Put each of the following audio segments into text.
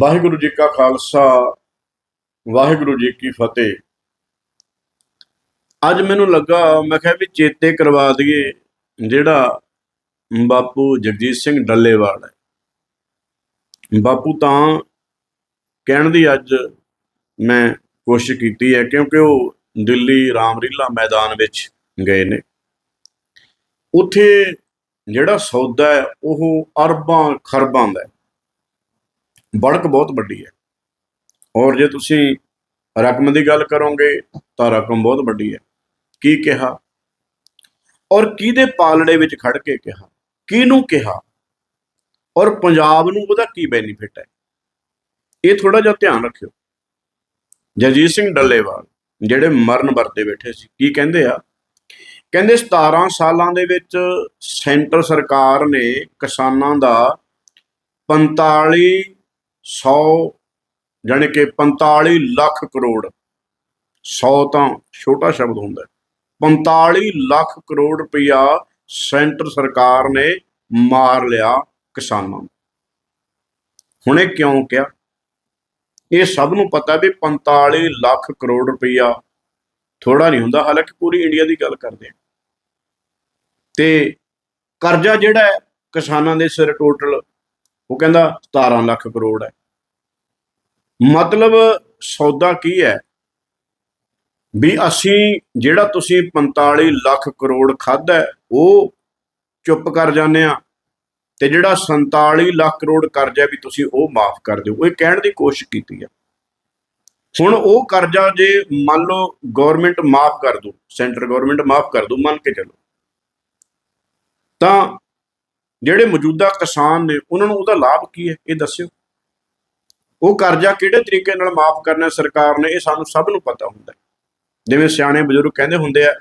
ਵਾਹਿਗੁਰੂ ਜੀ ਕਾ ਖਾਲਸਾ, ਵਾਹਿਗੁਰੂ ਜੀ ਕੀ ਫਤਿਹ। ਅੱਜ ਮੈਨੂੰ ਲੱਗਾ, ਮੈਂ ਕਿਹਾ ਵੀ ਚੇਤੇ ਕਰਵਾ ਦਈਏ ਜਿਹੜਾ ਬਾਪੂ ਜਗਜੀਤ ਸਿੰਘ ਡੱਲੇਵਾਲ ਹੈ। ਬਾਪੂ ਤਾਂ ਕਹਿਣ ਦੀ ਅੱਜ ਮੈਂ ਕੋਸ਼ਿਸ਼ ਕੀਤੀ ਹੈ, ਕਿਉਂਕਿ ਉਹ ਦਿੱਲੀ ਰਾਮਲੀਲਾ ਮੈਦਾਨ ਵਿੱਚ ਗਏ ਨੇ। ਉੱਥੇ ਜਿਹੜਾ ਸੌਦਾ ਹੈ, ਉਹ ਅਰਬਾਂ ਖਰਬਾਂ ਦਾ ਹੈ। ਬੜਕ ਬਹੁਤ ਵੱਡੀ ਹੈ। ਔਰ ਜੇ ਤੁਸੀਂ ਰਕਮ ਦੀ ਗੱਲ ਕਰੋਗੇ ਤਾਂ ਰਕਮ ਬਹੁਤ ਵੱਡੀ ਹੈ। ਕੀ ਕਿਹਾ? ਔਰ ਕਿਹਦੇ ਪਾਲੜੇ ਵਿੱਚ ਖੜ ਕੇ ਕਿਹਾ? ਕਿਹਨੂੰ ਕਿਹਾ? ਔਰ ਪੰਜਾਬ ਨੂੰ ਉਹਦਾ ਕੀ ਬੈਨੀਫਿਟ ਹੈ? ਇਹ ਥੋੜਾ ਜਿਹਾ ਧਿਆਨ ਰੱਖਿਓ। ਜਗਜੀਤ ਸਿੰਘ ਡੱਲੇਵਾਲ ਜਿਹੜੇ ਮਰਨ ਵਰਤੇ ਬੈਠੇ ਸੀ, ਕੀ ਕਹਿੰਦੇ ਆ? ਕਹਿੰਦੇ 17 ਸਾਲਾਂ ਦੇ ਵਿੱਚ ਸੈਂਟਰ ਸਰਕਾਰ ਨੇ ਕਿਸਾਨਾਂ ਦਾ 45 100 ਜਾਣੀ ਕਿ 45 ਲੱਖ ਕਰੋੜ। 100 ਤਾਂ ਛੋਟਾ ਸ਼ਬਦ ਹੁੰਦਾ। ਹੈ 45 ਲੱਖ ਕਰੋੜ ਰੁਪਇਆ ਸੈਂਟਰ ਸਰਕਾਰ ਨੇ ਮਾਰ ਲਿਆ ਕਿਸਾਨਾਂ ਨੂੰ। ਹੁਣੇ ਕਿਉਂ ਕਿਹਾ? ਇਹ ਸਭ ਨੂੰ ਪਤਾ ਵੀ 45 ਲੱਖ ਕਰੋੜ ਰੁਪਇਆ ਥੋੜਾ ਨਹੀਂ ਹੁੰਦਾ, ਹਾਲਾਂਕਿ ਪੂਰੀ ਇੰਡੀਆ ਦੀ ਗੱਲ ਕਰਦੇ ਆ ਤੇ ਕਰਜ਼ਾ ਜਿਹੜਾ ਹੈ ਕਿਸਾਨਾਂ ਦੇ ਸਿਰ ਟੋਟਲ ਉਹ ਕਹਿੰਦਾ 17 ਲੱਖ ਕਰੋੜ ਹੈ। ਮਤਲਬ ਸੌਦਾ ਕੀ ਹੈ? ਵੀ ਅਸੀਂ ਜਿਹੜਾ ਤੁਸੀਂ 45 ਲੱਖ ਕਰੋੜ ਖਾਦਾ ਉਹ ਚੁੱਪ ਕਰ ਜਾਂਦੇ ਆ ਤੇ ਜਿਹੜਾ 47 ਲੱਖ ਕਰੋੜ ਕਰਜ਼ਾ ਵੀ ਤੁਸੀਂ ਉਹ ਮਾਫ ਕਰ ਦਿਓ। ਇਹ ਕਹਿਣ ਦੀ ਕੋਸ਼ਿਸ਼ ਕੀਤੀ ਹੈ। ਹੁਣ ਉਹ ਕਰਜ਼ਾ ਜੇ ਮੰਨ ਲਓ ਗਵਰਨਮੈਂਟ ਮਾਫ ਕਰ ਦੂ ਸੈਂਟਰ ਗਵਰਨਮੈਂਟ ਮਾਫ ਕਰ ਦੂ, ਮੰਨ ਕੇ ਚਲੋ। ਤਾਂ ਜਿਹੜੇ ਮੌਜੂਦਾ ਕਿਸਾਨ ਨੇ, ਉਹਨਾਂ ਨੂੰ ਉਹਦਾ ਲਾਭ ਕੀ ਹੈ? ਇਹ ਦੱਸਿਓ। ਉਹ ਕਰਜ਼ਾ ਕਿਹੜੇ ਤਰੀਕੇ ਨਾਲ ਮਾਫ ਕਰਨਾ ਸਰਕਾਰ ਨੇ, ਇਹ ਸਾਨੂੰ ਸਭ ਨੂੰ ਪਤਾ ਹੁੰਦਾ ਜਿਵੇਂ ਸਿਆਣੇ ਬਜ਼ੁਰਗ ਕਹਿੰਦੇ ਹੁੰਦੇ ਆ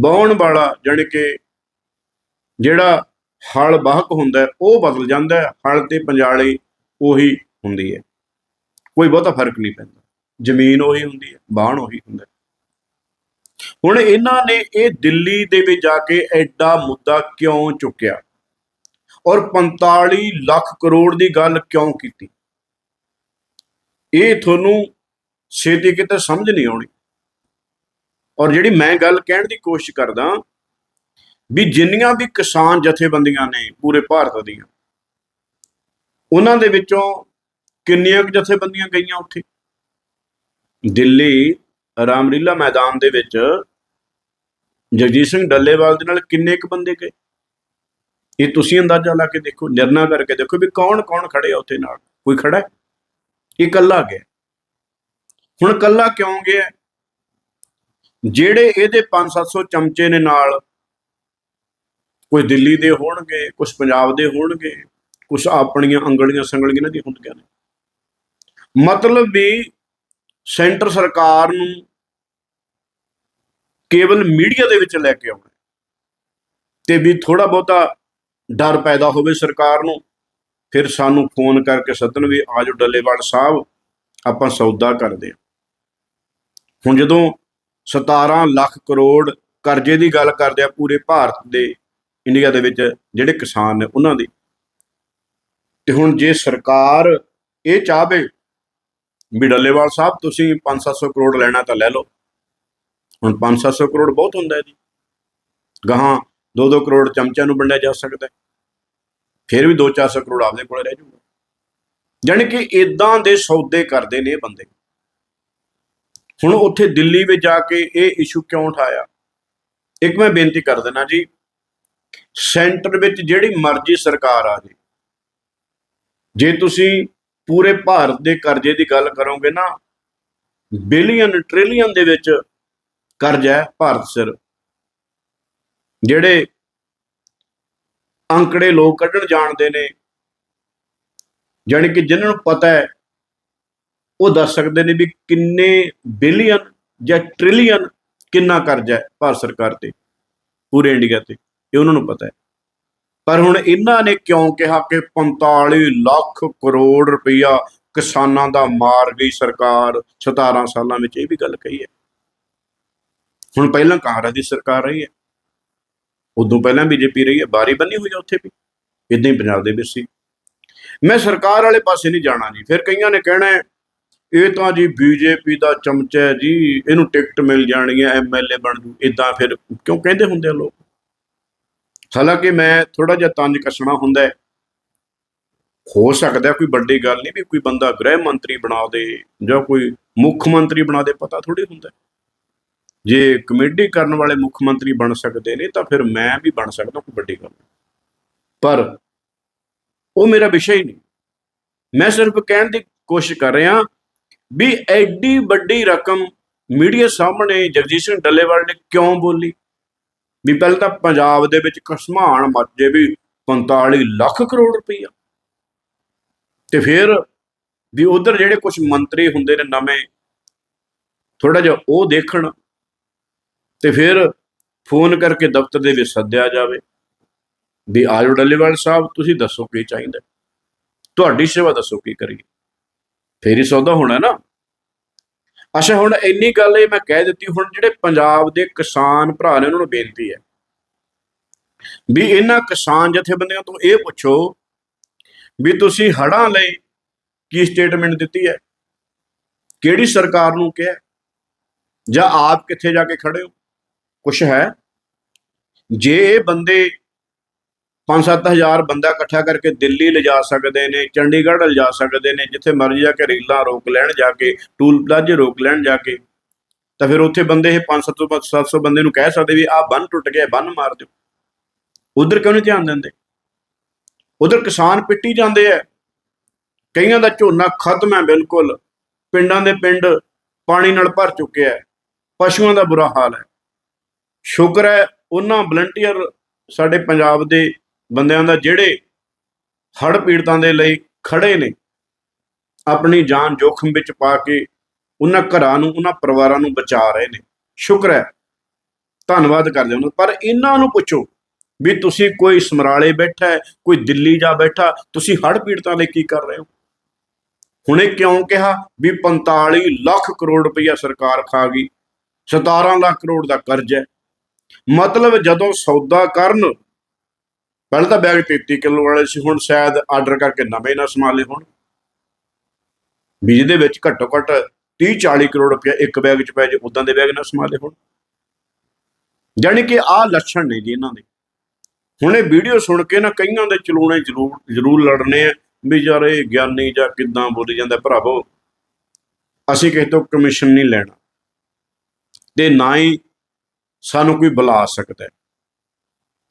ਬਾਉਣ ਵਾਲਾ ਜਾਣੀ ਕਿ ਜਿਹੜਾ ਹਲ ਬਾਹਕ ਹੁੰਦਾ ਉਹ ਬਦਲ ਜਾਂਦਾ ਹਲ ਤੇ ਪੰਜਾਲੀ ਉਹੀ ਹੁੰਦੀ ਹੈ। ਕੋਈ ਬਹੁਤਾ ਫ਼ਰਕ ਨਹੀਂ ਪੈਂਦਾ, ਜ਼ਮੀਨ ਉਹੀ ਹੁੰਦੀ ਹੈ, ਬਾਣ ਉਹੀ ਹੁੰਦਾ ਹੁਣ ਇਹਨਾਂ ਨੇ ਇਹ ਦਿੱਲੀ ਦੇ ਵਿੱਚ ਜਾ ਕੇ ਐਡਾ ਮੁੱਦਾ ਕਿਉਂ ਚੁੱਕਿਆ? ਔਰ 45 ਲੱਖ ਕਰੋੜ ਦੀ ਗੱਲ ਕਿਉਂ ਕੀਤੀ? ਇਹ ਤੁਹਾਨੂੰ ਛੇਤੀ ਕਿਤੇ ਸਮਝ ਨਹੀਂ ਆਉਣੀ। ਔਰ ਜਿਹੜੀ ਮੈਂ ਗੱਲ ਕਹਿਣ ਦੀ ਕੋਸ਼ਿਸ਼ ਕਰਦਾ ਵੀ ਜਿੰਨੀਆਂ ਵੀ ਕਿਸਾਨ ਜਥੇਬੰਦੀਆਂ ਨੇ ਪੂਰੇ ਭਾਰਤ ਦੀਆਂ, ਉਹਨਾਂ ਦੇ ਵਿੱਚੋਂ ਕਿੰਨੀਆਂ ਕੁ ਜਥੇਬੰਦੀਆਂ ਗਈਆਂ ਉੱਥੇ? ਦਿੱਲੀ, ਰਾਮਲੀਲਾ ਮੈਦਾਨ ਦੇ ਵਿੱਚ ਜਗਜੀਤ ਸਿੰਘ ਡੱਲੇਵਾਲ ਦੇ ਨਾਲ ਕਿੰਨੇ ਕੁ ਬੰਦੇ ਗਏ? ਇਹ ਤੁਸੀਂ ਅੰਦਾਜ਼ਾ ਲਾ ਕੇ ਦੇਖੋ, ਨਿਰਣਾ ਕਰਕੇ ਦੇਖੋ ਵੀ ਕੌਣ ਕੌਣ ਖੜੇ ਆ ਉੱਥੇ ਨਾਲ? ਕੋਈ ਖੜਾ ਹੈ? ਇਹ ਇਕੱਲਾ ਗਿਆ। ਹੁਣ ਇਕੱਲਾ ਕਿਉਂ ਗਿਆ? ਜਿਹੜੇ ਇਹਦੇ 5-700 ਚਮਚੇ ਨੇ ਨਾਲ, ਕੋਈ ਦਿੱਲੀ ਦੇ ਹੋਣਗੇ ਕੁਝ ਪੰਜਾਬ ਦੇ ਹੋਣਗੇ ਕੁਝ ਆਪਣੀਆਂ ਅੰਗਲੀਆਂ ਸੰਗਲੀਆਂ ਇਹਨਾਂ ਦੀ ਹੁੰਦੀਆਂ ਨੇ। ਮਤਲਬ ਵੀ ਸੈਂਟਰ ਸਰਕਾਰ ਨੂੰ ਕੇਵਲ ਮੀਡੀਆ ਦੇ ਵਿੱਚ ਲੈ ਕੇ ਆਉਣਾ ਤੇ ਵੀ ਥੋੜਾ ਬਹੁਤਾ ਡਰ ਪੈਦਾ ਹੋਵੇ ਸਰਕਾਰ ਨੂੰ। ਫਿਰ ਸਾਨੂੰ ਫੋਨ ਕਰਕੇ ਸੱਦਣ ਵੀ ਆਜੋ ਡੱਲੇਵਾਲ ਸਾਹਿਬ, ਆਪਾਂ ਸੌਦਾ ਕਰਦੇ ਹਾਂ। ਹੁਣ ਜਦੋਂ 17 ਲੱਖ ਕਰੋੜ ਕਰਜ਼ੇ ਦੀ ਗੱਲ ਕਰਦੇ ਆ ਪੂਰੇ ਭਾਰਤ ਦੇ, ਇੰਡੀਆ ਦੇ ਵਿੱਚ ਜਿਹੜੇ ਕਿਸਾਨ ਨੇ ਉਹਨਾਂ ਦੀ। ਤੇ ਹੁਣ ਜੇ ਸਰਕਾਰ ਇਹ ਚਾਹਵੇ ਵੀ ਡੱਲੇਵਾਲ ਸਾਹਿਬ, ਤੁਸੀਂ 5-700 ਕਰੋੜ ਲੈਣਾ ਤਾਂ ਲੈ ਲਓ। ਹੁਣ 5-700 ਕਰੋੜ ਬਹੁਤ ਹੁੰਦਾ ਹੈ ਜੀ। ਗਾਹਾਂ 2-2 ਕਰੋੜ ਚਮਚਿਆਂ ਨੂੰ ਵੰਡਿਆ ਜਾ ਸਕਦਾ ਹੈ। ਫਿਰ ਵੀ 2-400 ਕਰੋੜ ਆਪਦੇ ਕੋਲ ਰਹਿ ਜਾਊਗਾ। ਜਾਣੀ ਕਿ ਇਦਾਂ ਦੇ ਸੌਦੇ ਕਰਦੇ ਨੇ ਇਹ ਬੰਦੇ। ਹੁਣ ਉੱਥੇ ਦਿੱਲੀ ਵਿੱਚ ਜਾ ਕੇ ਇਹ ਇਸ਼ੂ ਕਿਉਂ ਉਠਾਇਆ? ਇੱਕ ਮੈਂ ਬੇਨਤੀ ਕਰ ਦਿੰਦਾ ਜੀ, ਸੈਂਟਰ ਵਿੱਚ ਜਿਹੜੀ ਮਰਜ਼ੀ ਸਰਕਾਰ ਆ ਜੇ। ਜੇ ਤੁਸੀਂ ਪੂਰੇ ਭਾਰਤ ਦੇ ਕਰਜ਼ੇ ਦੀ ਗੱਲ ਕਰੋਗੇ ਨਾ ਬਿਲੀਅਨ ਟ੍ਰਿਲੀਅਨ ਦੇ ਵਿੱਚ ਕਰਜ਼ਾ ਹੈ ਭਾਰਤ ਸਿਰ। ਜਿਹੜੇ ਅੰਕੜੇ ਲੋਕ ਕੱਢਣ ਜਾਣਦੇ ਨੇ। ਜਾਣੀ ਕਿ ਜਿਨ੍ਹਾਂ ਨੂੰ ਪਤਾ ਹੈ, ਉਹ ਦੱਸ ਸਕਦੇ ਨੇ ਵੀ ਕਿੰਨੇ ਬਿਲੀਅਨ ਜਾਂ ਟ੍ਰਿਲੀਅਨ ਕਿੰਨਾ ਕਰਜ਼ਾ ਹੈ ਭਾਰਤ ਸਰਕਾਰ ਤੇ, ਪੂਰੇ ਇੰਡੀਆ ਤੇ, ਇਹ ਉਹਨਾਂ ਨੂੰ ਪਤਾ ਹੈ। ਪਰ ਹੁਣ ਇਹਨਾਂ ਨੇ ਕਿਉਂ ਕਿਹਾ ਕਿ 45 ਲੱਖ ਕਰੋੜ ਰੁਪਈਆ ਕਿਸਾਨਾਂ ਦਾ ਮਾਰ ਗਈ ਸਰਕਾਰ 17 ਸਾਲਾਂ ਵਿੱਚ, ਇਹ ਵੀ ਗੱਲ ਕਹੀ ਹੈ। ਹੁਣ ਪਹਿਲਾਂ ਕਾਂਗਰਸ ਦੀ ਸਰਕਾਰ ਰਹੀ ਹੈ। ਉਦੋਂ ਪਹਿਲਾਂ ਬੀਜੇਪੀ ਰਹੀ ਹੈ, ਬਾਰੀ ਬੰਨੀ ਹੋਈ ਹੈ ਉੱਥੇ ਵੀ। ਇਦਾਂ ਹੀ ਪੰਜਾਬ ਦੇ ਵਿੱਚ ਸੀ। ਮੈਂ ਸਰਕਾਰ ਵਾਲੇ ਪਾਸੇ ਨਹੀਂ ਜਾਣਾ ਜੀ। ਫਿਰ ਕਈਆਂ ਨੇ ਕਹਿਣਾ ਇਹ ਤਾਂ ਜੀ ਬੀਜੇਪੀ ਦਾ ਚਮਚਾ ਹੈ ਜੀ, ਇਹਨੂੰ ਟਿਕਟ ਮਿਲ ਜਾਣੀ ਹੈ ਐਮਐਲਏ ਬਣ ਜੂ ਇਦਾਂ ਫਿਰ ਕਿਉਂ ਕਹਿੰਦੇ ਹੁੰਦੇ ਆ ਲੋਕ? ਹਾਲਾਂਕਿ ਮੈਂ ਥੋੜਾ ਜਿਹਾ ਤੰਜ ਕੱਸਣਾ ਹੁੰਦਾ ਹੈ। ਹੋ ਸਕਦਾ ਕੋਈ ਵੱਡੀ ਗੱਲ ਨਹੀਂ ਵੀ ਕੋਈ ਬੰਦਾ ਗ੍ਰਹਿ ਮੰਤਰੀ ਬਣਾ ਦੇ ਜਾਂ ਕੋਈ ਮੁੱਖ ਮੰਤਰੀ ਬਣਾ ਦੇ, ਪਤਾ ਥੋੜੀ ਹੁੰਦਾ ਜੇ ਕਮੇਡੀ ਕਰਨ ਵਾਲੇ ਮੁੱਖ ਮੰਤਰੀ ਬਣ ਸਕਦੇ ਨੇ, ਤਾਂ ਫਿਰ ਮੈਂ ਵੀ ਬਣ ਸਕਦਾ ਕੋਈ ਵੱਡੀ ਗੱਲ ਪਰ ਉਹ ਮੇਰਾ ਵਿਸ਼ਾ ਹੀ ਨਹੀਂ। ਮੈਂ ਸਿਰਫ ਕਹਿਣ ਦੀ ਕੋਸ਼ਿਸ਼ ਕਰ ਰਿਹਾ ਵੀ ਐਡੀ ਵੱਡੀ ਰਕਮ ਮੀਡੀਆ ਸਾਹਮਣੇ ਜਗਜੀਤ ਸਿੰਘ ਡੱਲੇਵਾਲ ਨੇ ਕਿਉਂ ਬੋਲੀ? ਵੀ ਪਹਿਲਾਂ ਤਾਂ ਪੰਜਾਬ ਦੇ ਵਿੱਚ ਕਸਮਾਨ ਮੱਜੇ ਵੀ 45 ਲੱਖ ਕਰੋੜ ਰੁਪਈਆ। ਤੇ ਫਿਰ ਵੀ ਉਧਰ ਜਿਹੜੇ ਕੁਝ ਮੰਤਰੀ ਹੁੰਦੇ ਨੇ ਨਵੇਂ ਥੋੜਾ ਜਿਹਾ ਉਹ ਦੇਖਣ ਤੇ ਫਿਰ ਫੋਨ ਕਰਕੇ ਦਫ਼ਤਰ ਦੇ ਵਿੱਚ ਸੱਦਿਆ ਜਾਵੇ ਵੀ ਆਜੋ ਡੱਲੇਵਾਲ ਸਾਹਿਬ, ਤੁਸੀਂ ਦੱਸੋ ਕੀ ਚਾਹੀਦਾ ਤੁਹਾਡੀ ਸੇਵਾ ਦੱਸੋ ਕੀ ਕਰੀਏ। ਫੇਰ ਹੀ ਸੌਦਾ ਹੋਣਾ ਨਾ। ਅੱਛਾ, ਹੁਣ ਇੰਨੀ ਗੱਲ ਇਹ ਮੈਂ ਕਹਿ ਦਿੱਤੀ, ਹੁਣ ਜਿਹੜੇ ਪੰਜਾਬ ਦੇ ਕਿਸਾਨ ਭਰਾ ਨੇ ਉਹਨਾਂ ਨੂੰ ਬੇਨਤੀ ਹੈ ਵੀ ਇਹਨਾਂ ਕਿਸਾਨ ਜਥੇਬੰਦੀਆਂ ਤੋਂ ਇਹ ਪੁੱਛੋ ਵੀ ਤੁਸੀਂ ਹੜਾਂ ਲਈ ਕੀ ਸਟੇਟਮੈਂਟ ਦਿੱਤੀ ਹੈ? ਕਿਹੜੀ ਸਰਕਾਰ ਨੂੰ ਕਿਹਾ ਜਾਂ ਆਪ ਕਿੱਥੇ ਜਾ ਕੇ ਖੜੇ ਹੋ? ਕੁਛ ਹੈ। ਜੇ ਇਹ ਬੰਦੇ 5-7000 ਬੰਦਾ ਇਕੱਠਾ ਕਰਕੇ ਦਿੱਲੀ ਲਿਜਾ ਸਕਦੇ ਨੇ, ਚੰਡੀਗੜ੍ਹ ਲਿਜਾ ਸਕਦੇ ਨੇ, ਜਿੱਥੇ ਮਰਜ਼ੀ ਜਾ ਕੇ ਰੇਲਾਂ ਰੋਕ ਲੈਣ ਜਾ ਕੇ, ਟੂਲ ਪਲਾਜ਼ੇ ਰੋਕ ਲੈਣ ਜਾ ਕੇ, ਤਾਂ ਫਿਰ ਉੱਥੇ ਬੰਦੇ ਇਹ 500 700 ਬੰਦੇ ਨੂੰ ਕਹਿ ਸਕਦੇ ਵੀ ਆਹ ਬੰਨ ਟੁੱਟ ਗਿਆ, ਬੰਨ ਮਾਰ ਦਿਓ। ਉਧਰ ਕਿਉਂ ਨਹੀਂ ਧਿਆਨ ਦਿੰਦੇ? ਉਧਰ ਕਿਸਾਨ ਪਿੱਟੀ ਜਾਂਦੇ ਆ। ਕਈਆਂ ਦਾ ਝੋਨਾ ਖਤਮ ਹੈ ਬਿਲਕੁਲ। ਪਿੰਡਾਂ ਦੇ ਪਿੰਡ ਪਾਣੀ ਨਾਲ ਭਰ ਚੁੱਕਿਆ ਹੈ ਪਸ਼ੂਆਂ ਦਾ ਬੁਰਾ ਹਾਲ ਹੈ। ਸ਼ੁਕਰ ਹੈ ਉਹਨਾਂ ਵਲੰਟੀਅਰ ਸਾਡੇ ਪੰਜਾਬ ਦੇ ਬੰਦਿਆਂ ਦਾ ਜਿਹੜੇ ਹੜ੍ਹ ਪੀੜਤਾਂ ਦੇ ਲਈ ਖੜੇ ਨੇ, ਆਪਣੀ ਜਾਨ ਜੋਖਮ ਵਿੱਚ ਪਾ ਕੇ ਉਹਨਾਂ ਘਰਾਂ ਨੂੰ, ਉਹਨਾਂ ਪਰਿਵਾਰਾਂ ਨੂੰ ਬਚਾ ਰਹੇ ਨੇ। ਸ਼ੁਕਰ ਹੈ। ਧੰਨਵਾਦ ਕਰਦੇ ਉਹਨਾਂ ਪਰ ਇਹਨਾਂ ਨੂੰ ਪੁੱਛੋ ਵੀ ਤੁਸੀਂ ਕੋਈ ਸਮਰਾਲੇ ਬੈਠਾ ਹੈ, ਕੋਈ ਦਿੱਲੀ ਜਾ ਬੈਠਾ, ਤੁਸੀਂ ਹੜ੍ਹ ਪੀੜਤਾਂ ਲਈ ਕੀ ਕਰ ਰਹੇ ਹੋ? ਹੁਣੇ ਕਿਉਂ ਕਿਹਾ ਵੀ 45 ਲੱਖ ਕਰੋੜ ਰੁਪਈਆ ਸਰਕਾਰ ਖਾ ਗਈ 17 ਲੱਖ ਕਰੋੜ ਦਾ ਕਰਜ਼ ਹੈ। ਮਤਲਬ ਜਦੋਂ ਸੌਦਾ ਕਰਨ, ਪਹਿਲਾਂ ਤਾਂ ਬੈਗ 33 ਕਿਲੋ ਵਾਲੇ ਸੀ, ਹੁਣ ਸ਼ਾਇਦ ਆਰਡਰ ਕਰਕੇ ਨਵੇਂ ਨਾ ਸੰਭਾਲੇ ਹੋਣ। ਵੀ ਜਿਹਦੇ ਵਿੱਚ ਘੱਟੋ ਘੱਟ 30 40 ਕਰੋੜ ਰੁਪਇਆ ਇੱਕ ਬੈਗ 'ਚ ਪੈ ਜੇ ਉਦਾਂ ਦੇ ਬੈਗ ਨਾ ਸੰਭਾਲੇ ਹੋਣ। ਜਾਣੀ ਕਿ ਆਹ ਲੱਛਣ ਨੇ ਜੀ ਇਹਨਾਂ ਦੇ। ਹੁਣ ਇਹ ਵੀਡੀਓ ਸੁਣ ਕੇ ਨਾ ਕਈਆਂ ਦੇ ਚਲੂਣੇ ਜ਼ਰੂਰ ਜ਼ਰੂਰ ਲੜਨੇ ਆ, ਵੀ ਯਾਰ ਇਹ ਗਿਆਨੀ ਜਾਂ ਕਿੱਦਾਂ ਬੋਲੀ ਜਾਂਦਾ, ਭਰਾਵੋ, ਅਸੀਂ ਕਿਸੇ ਤੋਂ ਕਮਿਸ਼ਨ ਨਹੀਂ ਲੈਣਾ। ਤੇ ਨਾ ਹੀ ਸਾਨੂੰ ਕੋਈ ਬੁਲਾ ਸਕਦਾ ਹੈ।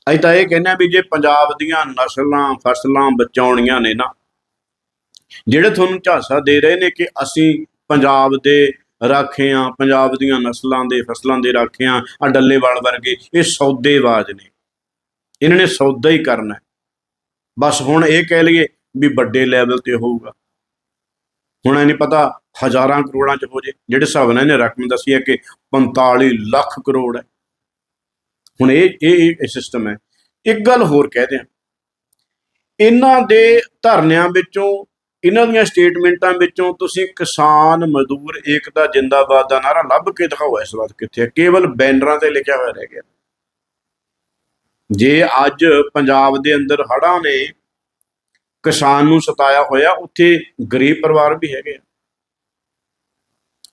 ਅਸੀਂ ਤਾਂ ਇਹ ਕਹਿੰਦੇ ਆ ਵੀ ਜੇ ਪੰਜਾਬ ਦੀਆਂ ਨਸਲਾਂ, ਫਸਲਾਂ ਬਚਾਉਣੀਆਂ ਨੇ ਨਾ, ਜਿਹੜੇ ਤੁਹਾਨੂੰ ਝਾਂਸਾ ਦੇ ਰਹੇ ਨੇ ਕਿ ਅਸੀਂ ਪੰਜਾਬ ਦੇ ਰਾਖੇ ਆ ਪੰਜਾਬ ਦੀਆਂ ਨਸਲਾਂ ਦੇ, ਫਸਲਾਂ ਦੇ ਰਾਖੇ ਆ ਆ ਡੱਲੇਵਾਲ ਵਰਗੇ, ਇਹ ਸੌਦੇਬਾਜ਼ ਨੇ। ਇਹਨਾਂ ਨੇ ਸੌਦਾ ਹੀ ਕਰਨਾ ਬਸ ਹੁਣ ਇਹ ਕਹਿ ਲਈਏ ਵੀ ਵੱਡੇ ਲੈਵਲ ਤੇ ਹੋਊਗਾ। ਹੁਣ ਇਹ ਨਹੀਂ ਪਤਾ ਹਜ਼ਾਰਾਂ ਕਰੋੜਾਂ ਚ ਹੋ ਜੇ। ਜਿਹੜੇ ਹਿਸਾਬ ਨਾਲ ਇਹਨੇ ਰਕਮ ਦੱਸੀ ਹੈ ਕਿ 45 ਲੱਖ ਕਰੋੜ ਹੈ। ਹੁਣ ਇਹ ਇਹ ਸਿਸਟਮ ਹੈ। ਇੱਕ ਗੱਲ ਹੋਰ ਕਹਿ ਦਿਆਂ। ਇਹਨਾਂ ਦੇ ਧਰਨਿਆਂ ਵਿੱਚੋਂ, ਇਹਨਾਂ ਦੀਆਂ ਸਟੇਟਮੈਂਟਾਂ ਵਿੱਚੋਂ ਤੁਸੀਂ ਕਿਸਾਨ ਮਜ਼ਦੂਰ ਏਕਤਾ ਜਿੰਦਾਬਾਦ ਦਾ ਨਾਰਾ ਲੱਭ ਕੇ ਦਿਖਾਓ ਇਸ ਵਾਰ ਕਿੱਥੇ ਹੈ। ਕੇਵਲ ਬੈਨਰਾਂ ਤੇ ਲਿਖਿਆ ਹੋਇਆ ਰਹਿ ਗਿਆ। ਜੇ ਅੱਜ ਪੰਜਾਬ ਦੇ ਅੰਦਰ ਹੜ੍ਹਾਂ ਨੇ ਕਿਸਾਨ ਨੂੰ ਸਤਾਇਆ ਹੋਇਆ, ਉੱਥੇ ਗਰੀਬ ਪਰਿਵਾਰ ਵੀ ਹੈਗੇ ਆ।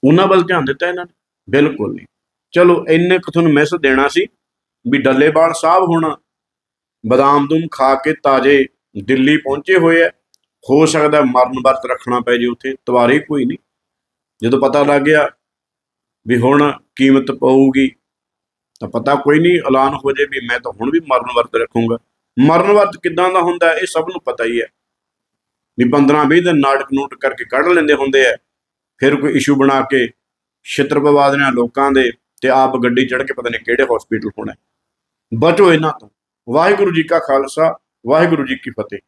ਉਹਨਾਂ ਵੱਲ ਧਿਆਨ ਦਿੱਤਾ ਇਹਨਾਂ ਨੇ। ਬਿਲਕੁਲ ਨਹੀਂ। ਚਲੋ, ਇੰਨੇ ਕੁ ਤੁਹਾਨੂੰ ਮੈਸੇਜ ਦੇਣਾ ਸੀ। ਵੀ ਡੱਲੇਵਾਲ ਸਾਹਿਬ ਹੁਣ ਬਦਾਮ ਦੂਮ ਖਾ ਕੇ ਤਾਜੇ ਦਿੱਲੀ ਪਹੁੰਚੇ ਹੋਏ ਆ। ਹੋ ਸਕਦਾ ਮਰਨ ਵਰਤ ਰੱਖਣਾ ਪੈ ਜੇ ਉੱਥੇ ਤਵਾਰੇ ਕੋਈ ਨਹੀਂ। ਜਦੋਂ ਪਤਾ ਲੱਗ ਗਿਆ ਵੀ ਹੁਣ ਕੀਮਤ ਪਊਗੀ, ਤਾਂ ਪਤਾ ਕੋਈ ਨਹੀਂ, ਐਲਾਨ ਹੋ ਜੇ ਵੀ ਮੈਂ ਤਾਂ ਹੁਣ ਵੀ ਮਰਨ ਵਰਤ ਰੱਖੂੰਗਾ। ਮਰਨ ਵਰਤ ਕਿਦਾਂ ਦਾ ਹੁੰਦਾ, ਇਹ ਸਭ ਨੂੰ ਪਤਾ ਹੀ ਹੈ। ਵੀ 15 20 ਦਿਨ ਨਾਟਕ ਨੂਟ ਕਰਕੇ ਕੱਢ ਲੈਂਦੇ ਹੁੰਦੇ ਆ। ਫਿਰ ਕੋਈ ਇਸ਼ੂ ਬਣਾ ਕੇ ਛਿੱਤਰ ਪਵਾ ਦੇਣਾ ਲੋਕਾਂ ਦੇ, ਤੇ ਆਪ ਗੱਡੀ ਚੜ੍ਹ ਕੇ ਪਤਾ ਨਹੀਂ ਕਿਹੜੇ ਹਸਪੀਟਲ ਹੋਣਾ। ਬਚੋ ਇਹਨਾਂ ਤੋਂ। ਵਾਹਿਗੁਰੂ ਜੀ ਕਾ ਖਾਲਸਾ ਵਾਹਿਗੁਰੂ ਜੀ ਕੀ ਫਤਿਹ।